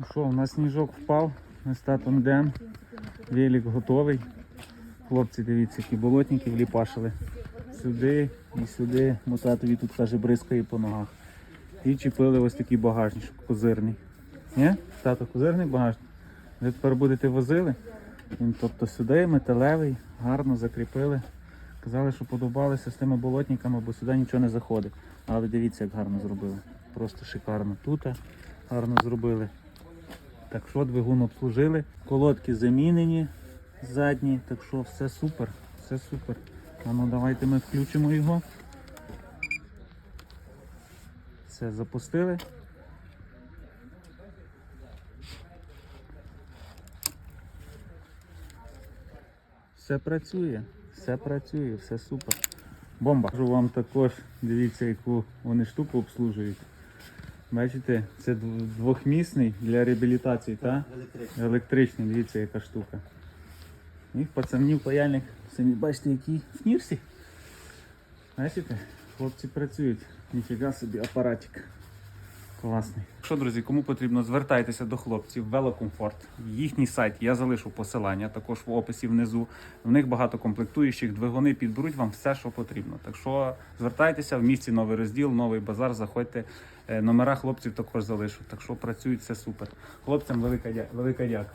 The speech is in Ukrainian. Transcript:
Ну Що, у нас сніжок впав, ми з татом. Велик готовий. Хлопці, дивіться, які болотники вліпашили. Сюди і сюди, бо татові тут каже бризкає по ногах. І чіпили ось такий багажничок козирний. Ні? Тато, козирний багажник. Ви тепер будете возили. Він, тобто сюди металевий, гарно закріпили. Казали, що подобалися з тими болотниками, бо сюди нічого не заходить. Але дивіться, як гарно зробили. Просто шикарно. Тут гарно зробили. Так що двигун обслужили. Колодки замінені задні, так що все супер, все супер. А ну давайте ми включимо його. Все, запустили. Все працює, все працює, все супер. Бомба. Кажу вам також, дивіться, яку вони штуку обслужують. Бачите, це двохмісний для реабілітації, так? Електричний. Електричний, дивіться, яка штука. І пацанів паяльник, самі бачите, який в нірсі. Бачите, хлопці працюють. Ніфіга собі апаратик. Класний. Що, друзі, кому потрібно, звертайтеся до хлопців Велокомфорт. Їхній сайт я залишу посилання, також в описі внизу. В них багато комплектуючих, двигуни підберуть вам все, що потрібно. Так що звертайтеся в місті новий розділ, новий базар. Заходьте. Е, Номера хлопців також залишу. Так що працюють все супер. Хлопцям велика, дя- велика дяка.